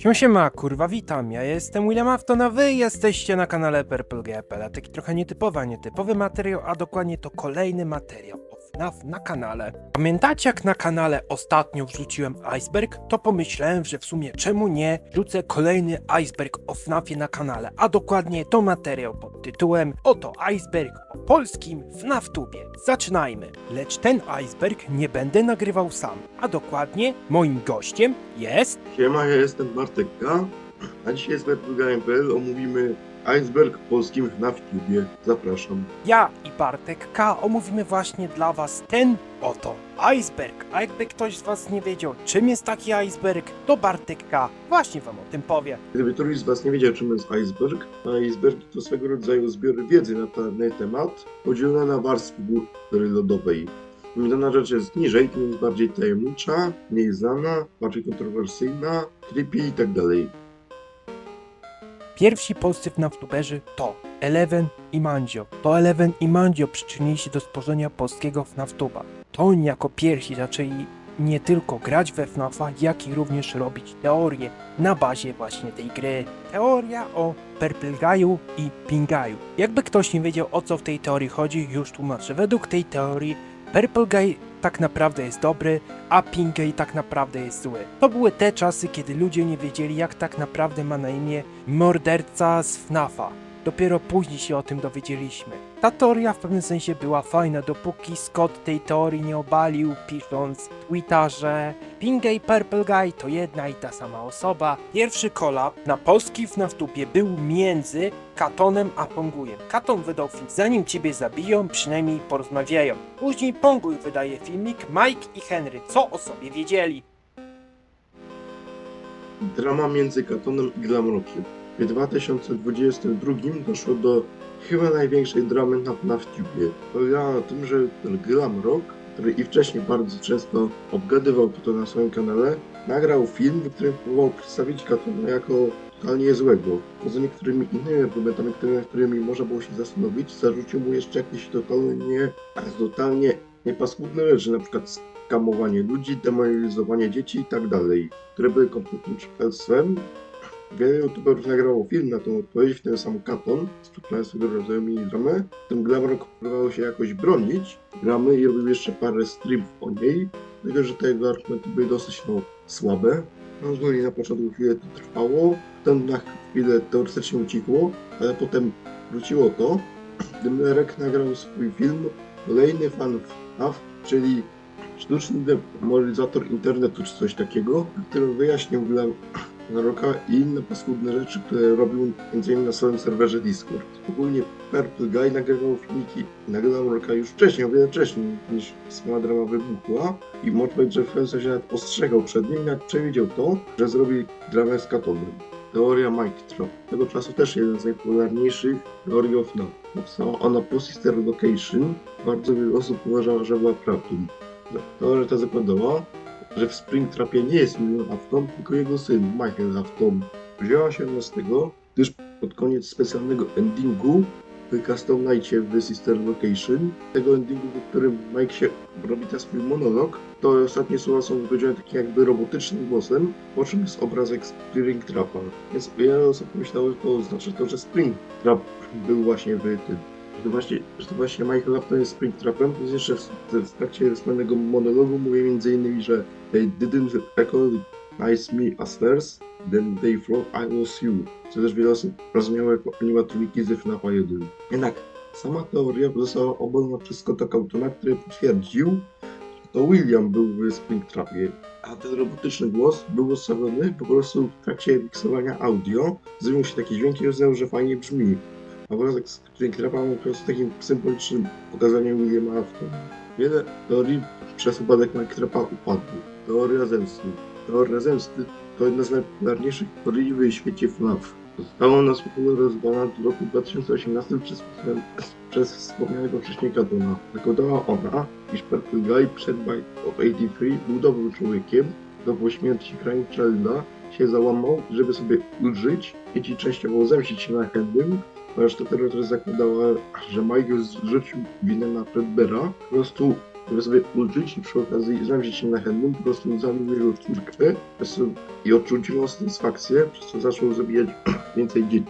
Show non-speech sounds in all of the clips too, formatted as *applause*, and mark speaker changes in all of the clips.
Speaker 1: Siema, siema, kurwa, witam. Ja jestem William Afton, a wy jesteście na kanale PurpleGPL. A taki trochę nietypowy, nietypowy materiał, a dokładnie to kolejny materiał FNAF na kanale. Pamiętacie jak na kanale ostatnio wrzuciłem iceberg? To pomyślałem, że w sumie czemu nie wrzucę kolejny iceberg o FNAFie na kanale, a dokładnie to materiał pod tytułem Oto iceberg o polskim FNAF tubie. Zaczynajmy. Lecz ten iceberg nie będę nagrywał sam, a dokładnie moim gościem jest
Speaker 2: Siema, ja jestem Bartek K. A dzisiaj z Webgame.pl omówimy iceberg polskim na YouTubie. Zapraszam.
Speaker 1: Ja i Bartek K omówimy właśnie dla Was ten oto iceberg. A jakby ktoś z Was nie wiedział, czym jest taki iceberg, to Bartek K właśnie Wam o tym powie.
Speaker 2: Gdyby któryś z Was nie wiedział, czym jest iceberg, iceberg to swego rodzaju zbiory wiedzy na dany temat, podzielone na warstwy góry lodowej. Dana rzecz jest niżej, tym jest bardziej tajemnicza, mniej znana, bardziej kontrowersyjna, creepy i tak dalej.
Speaker 1: Pierwsi polscy FNAF-tuberzy to Eleven i Mandzio. To Eleven i Mandzio przyczynili się do stworzenia polskiego FNAF-tuba. To oni jako pierwsi zaczęli nie tylko grać we FNAFa, jak i również robić teorie na bazie właśnie tej gry. Teoria o Purple Guy'u i Pingaju. Jakby ktoś nie wiedział o co w tej teorii chodzi, już tłumaczę. Według tej teorii Purple Guy tak naprawdę jest dobry, a Pingay tak naprawdę jest zły. To były te czasy, kiedy ludzie nie wiedzieli jak tak naprawdę ma na imię morderca z FNAFa. Dopiero później się o tym dowiedzieliśmy. Ta teoria w pewnym sensie była fajna, dopóki Scott tej teorii nie obalił, pisząc w Twitterze Pingay Purple Guy to jedna i ta sama osoba. Pierwszy kolab na polski FNAF tubie był między Katonem a Pongujem. Katon wydał film Zanim Ciebie zabiją, przynajmniej porozmawiają. Później Ponguj wydaje filmik Mike i Henry, co o sobie wiedzieli.
Speaker 2: Drama między Katonem i Glamrockiem. W 2022 doszło do chyba największej dramy na, na YouTubie. Polegała na tym, że Glamrock, który i wcześniej bardzo często obgadywał to na swoim kanale, nagrał film, w którym próbował przedstawić Katona jako totalnie złego. Poza niektórymi innymi argumentami, którymi, którymi można było się zastanowić, zarzucił mu jeszcze jakieś totalnie, totalnie niepaskudne rzeczy, na przykład skamowanie ludzi, demoralizowanie dzieci i tak dalej, które były kompletnym przekleństwem. Wiele youtuberów nagrało film na tą odpowiedź, w tym sam Katon, strukturalnie swego rodzaju mini-dramę. Ten Glamrock próbował się jakoś bronić gramy i robił jeszcze parę stripów o niej, tylko że te jego argumenty były dosyć no, słabe. No, z kolei na początku chwilę to trwało, potem na chwilę teoretycznie ucichło, ale potem wróciło to. Dymlerek nagrał swój film Kolejny fan FNAF, czyli sztuczny demoralizator internetu czy coś takiego, który wyjaśnił dla Roka i inne paskudne rzeczy, które robił m.in. na swoim serwerze Discord. Ogólnie Purple Guy nagrywał filmiki na Roka już wcześniej, o wiele wcześniej niż sama drama wybuchła i w pewnym sensie nawet ostrzegał przed nim, nawet przewidział to, że zrobi dramę z Katonem. Teoria Mike Trap. Tego czasu też jeden z najpopularniejszych teorii of FNAF. Powstała ona po Sister Location. Bardzo wiele osób uważała, że była prawdą. Teoria ta zakładała, że w Springtrapie nie jest Milion Afton, tylko jego syn Michael Afton. Wzięła się z tego, gdyż pod koniec specjalnego endingu Custom w Sister Location, tego endingu, w którym Mike się robi ten swój monolog, to ostatnie słowa są wypowiedziane takim jakby robotycznym głosem, po czym jest obrazek Springtrapa. Więc wiele osób myślało, że to znaczy to, że Springtrap był właśnie w tym że to właśnie, że to właśnie Michael Afton jest Springtrapem, jest jeszcze w, w trakcie wspólnego monologu między innymi, że They didn't recognize me as theirs, then they thought I was you. Co też wiele osób rozumiało jako animatroniki z FNAFa 1. Jednak sama teoria została obalona przez Scotta Cautona, który potwierdził, że to William był w Springtrapie, a ten robotyczny głos był ustawiony po prostu w trakcie miksowania audio. Zrobił się taki dźwięk i uznał, że fajnie brzmi. Obrazek Springtrapa był po prostu takim symbolicznym pokazaniem Williama Aftona. Wiele teorii przez upadek Mike upadło. Teoria zemsty. Teoria zemsty to jedna z najpopularniejszych teorii w świecie FNAF. Została ona spopularyzowana w roku 2018 przez, przez wspomnianego wcześniej Katona. Zakładała ona, iż Purple Guy przed Bite of 83 był dobrym człowiekiem, do po śmierci Childa się załamał, żeby sobie ulżyć i ci częściowo zemścić się na Henrym, to teoria zakładała, że Mike zrzucił winę na Fredbera, po prostu żeby sobie ulżyć i przy okazji zawziąć się na Henną, po prostu zabił jego córkę i odczuł dziwną satysfakcję, przez co zaczął zabijać *clears throat* więcej dzieci.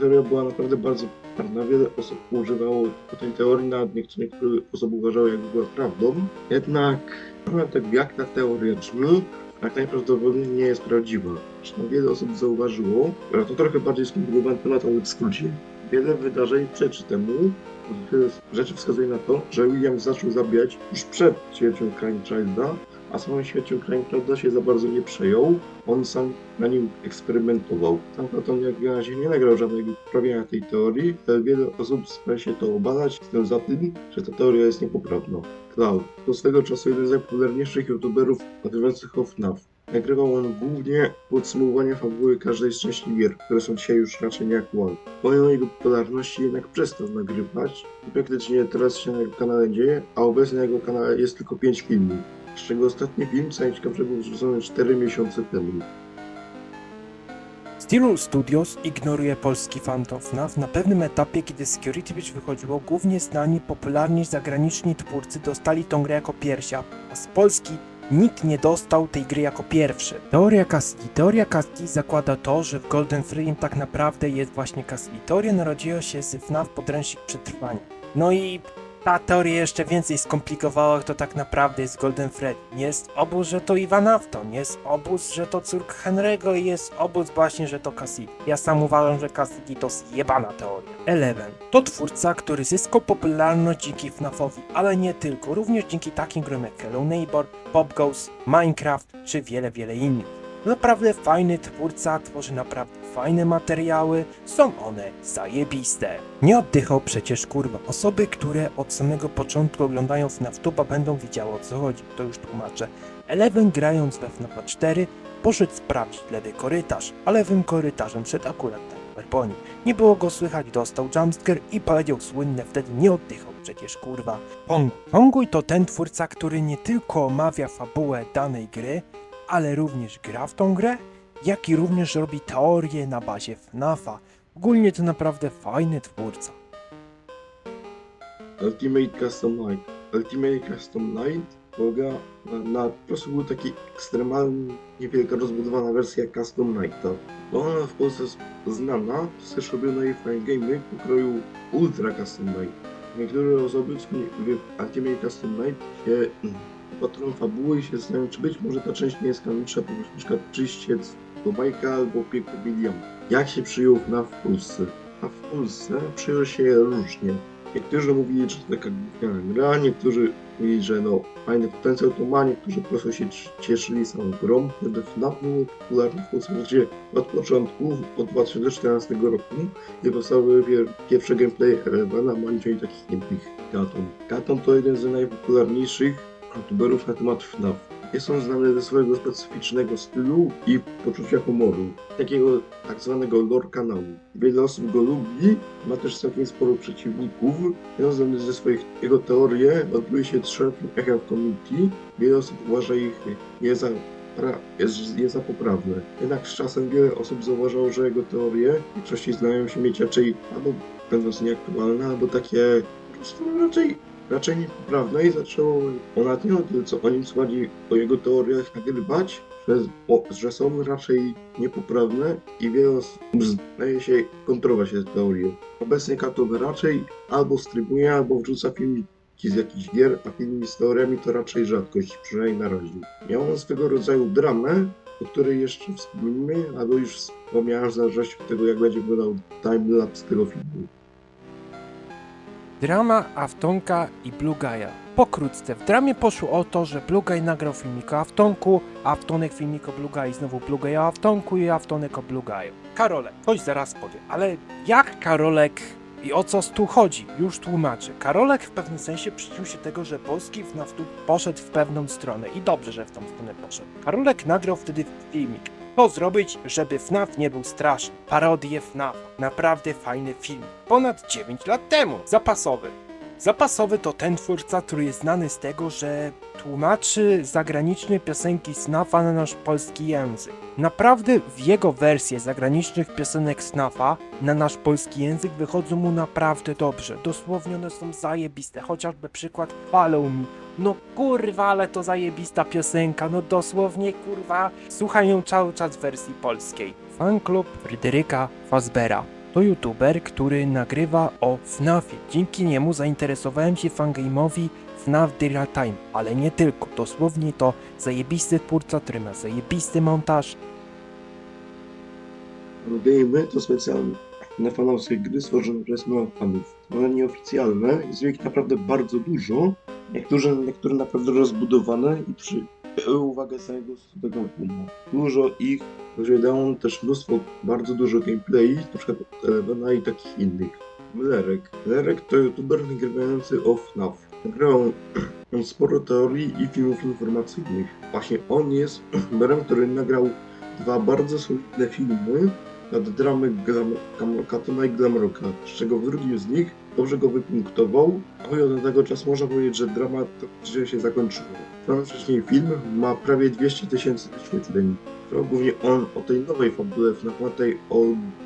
Speaker 2: Teoria była naprawdę bardzo popularna, wiele osób używało tej teorii, nawet niektóre osoby uważały, jakby była prawdą. Jednak, tak jak ta teoria brzmi, jak najprawdopodobniej nie jest prawdziwa. Zresztą wiele osób zauważyło, to trochę bardziej skomplikowany temat, ale w skrócie. Wiele wydarzeń przeczy temu, wiele rzeczy wskazuje na to, że William zaczął zabijać już przed śmiercią Childa, a samą śmiercią Childa się za bardzo nie przejął. On sam na nim eksperymentował. Sam Platon jak na razie nie nagrał żadnego poprawienia tej teorii, ale wiele osób stara się to obalać, tym za tym, że ta teoria jest niepoprawna. Cloud to swego czasu jeden z najpopularniejszych youtuberów nagrywających o FNAF. Nagrywał on głównie podsumowanie fabuły każdej z części gier, które są dzisiaj już raczej nieaktualne. Pomimo jego popularności jednak przestał nagrywać i praktycznie teraz się na jego kanale dzieje, a obecnie na jego kanale jest tylko 5 filmów, z czego ostatni film, co najciekawsze, był wrzucony 4 miesiące temu.
Speaker 1: Steel Studios ignoruje polski fandom FNAF na pewnym etapie, kiedy Security Breach wychodziło, głównie znani, popularni zagraniczni twórcy dostali tą grę jako pierwsza, a z Polski nikt nie dostał tej gry jako pierwszy. Teoria Cassidy. Teoria Cassidy zakłada to, że w Golden Frame tak naprawdę jest właśnie Cassidy. Teoria narodziła się z FNAF podręcznik przetrwania. No i ta teoria jeszcze więcej skomplikowała, kto tak naprawdę jest Golden Freddy. Jest obóz, że to Ivan Afton, jest obóz, że to córka Henry'ego i jest obóz właśnie, że to Cassidy. Ja sam uważam, że Cassidy to zjebana teoria. Eleven to twórca, który zyskał popularność dzięki FNAFowi, ale nie tylko, również dzięki takim grom jak Hello Neighbor, Pop Goes, Minecraft czy wiele, wiele innych. Naprawdę fajny twórca, tworzy naprawdę fajne materiały, są one zajebiste. Nie oddychał przecież kurwa. Osoby, które od samego początku oglądają FNAF Tuba będą wiedziały o co chodzi, to już tłumaczę. Eleven grając we FNAF 4 poszedł sprawdzić lewy korytarz, a lewym korytarzem szedł akurat ten Pony. Nie było go słychać, dostał jumpscare i powiedział słynne wtedy nie oddychał przecież kurwa. Pong. Ponguj to ten twórca, który nie tylko omawia fabułę danej gry, ale również gra w tą grę, jak i również robi teorie na bazie FNAFa. Ogólnie to naprawdę fajny twórca.
Speaker 2: Ultimate Custom Night. Ultimate Custom Night polega na, na po prostu był taki ekstremalnie niewielka rozbudowana wersja Custom Nighta. Bo ona w Polsce jest znana, też robiono jej fine gamey pokroju Ultra Custom Night. Niektóre osoby w Ultimate Custom Night się patrzą fabuły i się zastanawiają, czy być może ta część nie jest kanoniczna, po prostu na przykład czyściec do bajka albo piekło William. Jak się przyjął FNAF w Polsce? A w Polsce przyjął się różnie. Niektórzy mówili, że to taka gówniana gra, niektórzy mówili, że no fajny potencjał to ma, niektórzy po prostu się cieszyli samą grą. Wtedy FNAF był popularny w Polsce od początku, od 2014 roku, gdy powstały pier- pierwsze gameplay Elevena, Mandzio i takich innych Katon. Katon to jeden z najpopularniejszych youtuberów na temat FNAF. Jest on znany ze swojego specyficznego stylu i poczucia humoru, takiego tak zwanego lore kanału. Wiele osób go lubi, ma też całkiem sporo przeciwników. Związane ze swoich jego teorie odbyły się szerokim echem w community. Wiele osób uważa ich nie za, pra, jest, nie za poprawne. Jednak z czasem wiele osób zauważyło, że jego teorie w większości zdają się mieć raczej albo będąc nieaktualne, albo takie po prostu raczej raczej niepoprawne i zaczęło ponad nie o tym, co o nim słuchali o jego teoriach nagrywać, że, że są raczej niepoprawne i wiele zdaje się kontrować te teorie. Obecnie Katon raczej albo streamuje, albo wrzuca filmiki z jakichś gier, a filmy z teoriami to raczej rzadkość, przynajmniej na razie. Miał on swego rodzaju dramę, o której jeszcze wspomnimy, albo już wspomniałem w zależności od tego, jak będzie wyglądał timelapse tego filmu.
Speaker 1: Drama Aftonka i Blue Guy'a. Pokrótce, w dramie poszło o to, że Blue Guy nagrał filmik o Aftonku, Aftonek filmik o Blue Guy, znowu Blue Guy o Aftonku i Aftonek o Blue Guy'u. Karolek, coś zaraz powiem, ale jak Karolek i o co tu chodzi? Już tłumaczę. Karolek w pewnym sensie przyczynił się tego, że polski FNAF poszedł w pewną stronę i dobrze, że w tą stronę poszedł. Karolek nagrał wtedy filmik. Co zrobić, żeby FNAF nie był straszny? Parodię FNAF. Naprawdę fajny film. Ponad 9 lat temu. Zapasowy. Zapasowy to ten twórca, który jest znany z tego, że tłumaczy zagraniczne piosenki Snafa na nasz polski język. Naprawdę w jego wersje zagranicznych piosenek Snafa na nasz polski język wychodzą mu naprawdę dobrze. Dosłownie one są zajebiste. Chociażby przykład Follow Me No kurwa, ale to zajebista piosenka, no dosłownie kurwa. Słuchaj ją cały czas w wersji polskiej. Fanklub Fryderyka Fazbera. To youtuber, który nagrywa o FNAFie. Dzięki niemu zainteresowałem się fangame'owi FNAF The Real Time, ale nie tylko. Dosłownie to zajebisty twórca, który ma zajebisty montaż.
Speaker 2: Gamey to specjalne na fanowskie gry stworzone przez fanów. One nieoficjalne, jest ich naprawdę bardzo dużo. Niektóre, niektóre naprawdę rozbudowane i przy uwagę całego tego tłumu. Dużo ich posiadają też mnóstwo, bardzo dużo gameplay, na przykład Elevena i takich innych. Lerek. Lerek to youtuber nagrywający o FNAF. Nagrał on *clears throat* sporo teorii i filmów informacyjnych. Właśnie on jest *clears throat* youtuberem, który nagrał dwa bardzo solidne filmy nad dramy Katona i Glamrocka, z czego w drugim z nich dobrze go wypunktował, a i od tego czasu można powiedzieć, że drama to się zakończyła. Ten wcześniej film ma prawie 200 tysięcy wyświetleń. To głównie on o tej nowej fabule FNAF, tej o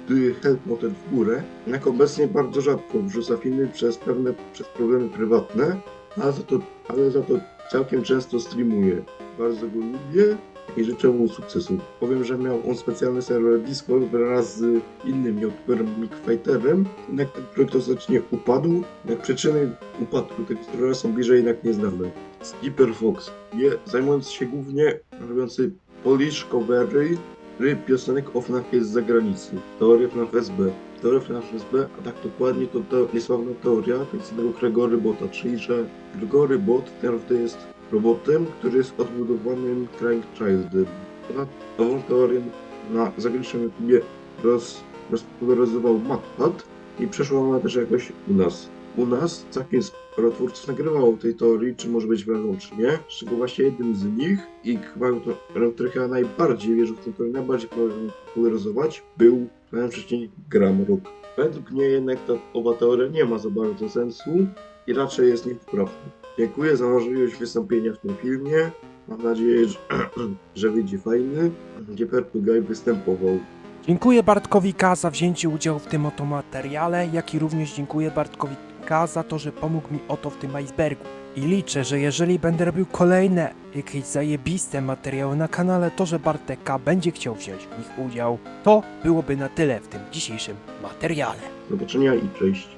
Speaker 2: The Help Noted w górę, jak obecnie bardzo rzadko wrzuca filmy przez pewne przez problemy prywatne, ale za to, ale za to całkiem często streamuje. Bardzo go lubię i życzę mu sukcesu. Powiem, że miał on specjalny serwer Discord wraz z innym youtuberem Mickfighterem, jednak ten projekt ostatecznie upadł. Jak przyczyny upadku tego serwera są bliżej jednak nieznane. Skipper Fox, je, zajmując się głównie robiący Polish covery gry piosenek o FNAFie z zagranicy. Teoria FNAF SB. Teoria FNAF SB, a tak dokładnie to, to niesławna teoria tak zwanego Gregory Bota, czyli że Gregory Bot ten to jest robotem, który jest odbudowanym Crying Childem. Ponad nową teorię na zagranicznym YouTubie roz, rozpopularyzował MatPat i przeszła ona też jakoś u nas. U nas całkiem sporo twórców nagrywało tej teorii, czy może być prawdą, czy nie. Czego właśnie jednym z nich i chyba, który chyba najbardziej wierzył w tę teorię, najbardziej popularyzować, był ten wcześniej Gramrock. Według mnie jednak ta owa teoria nie ma za bardzo sensu i raczej jest niepoprawna. Dziękuję za możliwość wystąpienia w tym filmie. Mam nadzieję, że, *clears throat* że wyjdzie fajny, gdzie Guy występował.
Speaker 1: Dziękuję Bartkowi K za wzięcie udziału w tym oto materiale, jak i również dziękuję Bartkowi K za to, że pomógł mi oto w tym icebergu. I liczę, że jeżeli będę robił kolejne jakieś zajebiste materiały na kanale, to że Bartek K będzie chciał wziąć w nich udział. To byłoby na tyle w tym dzisiejszym materiale.
Speaker 2: Do zobaczenia i cześć.